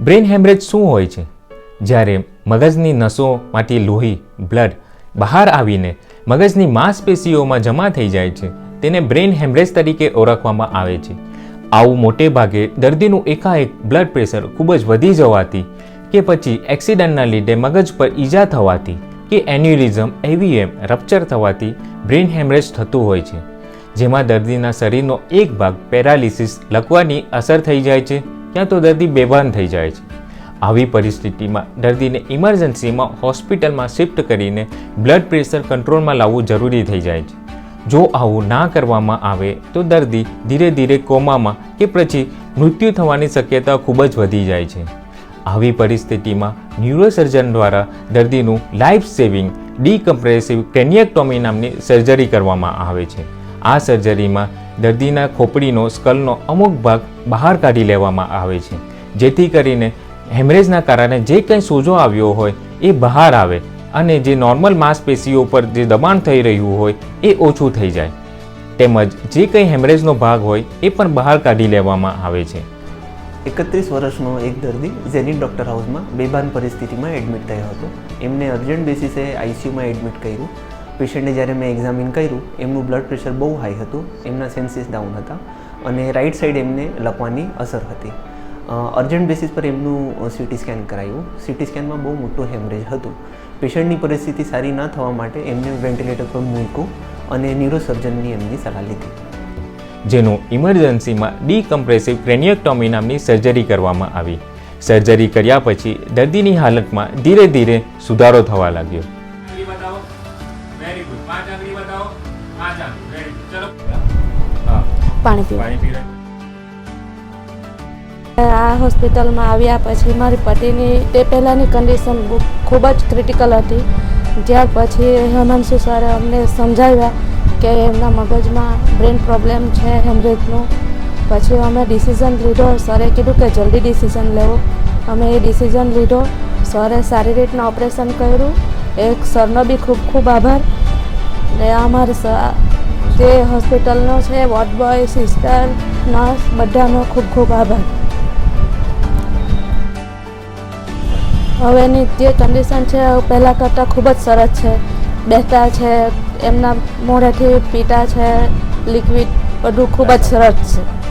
Brain haemorrhage શું હોય છે? જ્યારે મગજની નસોમાંથી લોહી બ્લડ બહાર આવીને મગજની માંસપેશીઓમાં જમા થઈ જાય છે, તેને બ્રેઇન હેમરેજ તરીકે ઓળખવામાં આવે છે. આવું મોટે ભાગે દર્દીનું એકાએક બ્લડ પ્રેશર ખૂબ જ વધી જવાથી કે પછી એક્સિડન્ટના લીધે મગજ પર ઈજા થવાથી કે એન્યુરિઝમ એવીએમ રપ્ચર થવાથી બ્રેઇન હેમરેજ થતું હોય છે. જેમાં દર્દીના શરીરનો એક ભાગ પેરાલિસિસ લકવાની અસર થઈ જાય છે. ક્યાં તો દર્દી બેભાન થઈ જાય છે. આવી પરિસ્થિતિમાં દર્દીને ઇમરજન્સીમાં હોસ્પિટલમાં શિફ્ટ કરીને બ્લડ પ્રેશર કંટ્રોલમાં લાવવું જરૂરી થઈ જાય છે. જો આવું ના કરવામાં આવે તો દર્દી ધીરે ધીરે કોમામાં કે પછી મૃત્યુ થવાની શક્યતા ખૂબ જ વધી જાય છે. આવી પરિસ્થિતિમાં ન્યુરોસર્જન દ્વારા દર્દીનું લાઈફ સેવિંગ ડીકમ્પ્રેસિવ ક્રેનિયક્ટોમી નામની સર્જરી કરવામાં આવે છે. આ સર્જરીમાં દર્દીના ખોપડીનો, સ્કલનો અમુક ભાગ બહાર કાઢી લેવામાં આવે છે. જેથી કરીને હેમરેજના કારણે જે કંઈ સોજો આવ્યો હોય એ બહાર આવે અને જે નોર્મલ માંસપેશીઓ પર જે દબાણ થઈ રહ્યું હોય એ ઓછું થઈ જાય. તેમજ જે કંઈ હેમરેજનો ભાગ હોય એ પણ બહાર કાઢી લેવામાં આવે છે. એકત્રીસ વર્ષનો એક દર્દી ઝેનિટ ડૉક્ટર હાઉસમાં બેભાન પરિસ્થિતિમાં એડમિટ થયો હતો. એમને અર્જન્ટ બેસિસે આઈસીયુમાં એડમિટ કર્યું. પેશન્ટને જ્યારે મેં એક્ઝામિન કર્યું, એમનું બ્લડ પ્રેશર બહુ હાઈ હતું, એમના સેન્સીસ ડાઉન હતા અને રાઈટ સાઈડ એમને લખવાની અસર હતી. અર્જન્ટ બેસિસ પર એમનું સીટી સ્કેન કરાયું. સીટી સ્કેનમાં બહુ મોટું હેમરેજ હતું. પેશન્ટની પરિસ્થિતિ સારી ના થવા માટે એમને વેન્ટિલેટર પર મૂક્યું અને ન્યુરોસર્જનની એમની સલાહ લીધી. જેનું ઇમરજન્સીમાં ડીકમ્પ્રેસિવ ક્રેનિયક્ટોમી નામની સર્જરી કરવામાં આવી. સર્જરી કર્યા પછી દર્દીની હાલતમાં ધીરે ધીરે સુધારો થવા લાગ્યો. વેરી ગુડ પાંચ આંગળી બતાવો. પાંચ આંગળી. વેરી ગુડ ચલો. પાણી પીવા પાણી પી આ હોસ્પિટલમાં આવ્યા પછી મારી પતિની તે પહેલાંની કન્ડિશન ખૂબ જ ક્રિટિકલ હતી. જ્યાં પછી હેમાંશુ સરે અમને સમજાવ્યા કે એમના મગજમાં બ્રેન પ્રોબ્લેમ છે હેમરેજનું. પછી અમે ડિસિઝન લીધો. સરે કીધું કે જલ્દી ડિસિઝન લેવો. અમે એ ડિસિઝન લીધો. સરે સારી રીતના ઓપરેશન કર્યું. એક સરનો બી ખૂબ ખૂબ આભાર. ને અમારે જે હોસ્પિટલનો છે, વોર્ડ બોય, સિસ્ટર, નર્સ, બધાનો ખૂબ ખૂબ આભાર. હવેની જે કન્ડિશન છે પહેલાં કરતાં ખૂબ જ સરસ છે. બેસતા છે, એમના મોઢેથી પીતા છે લિક્વિડ બધું ખૂબ જ સરસ છે.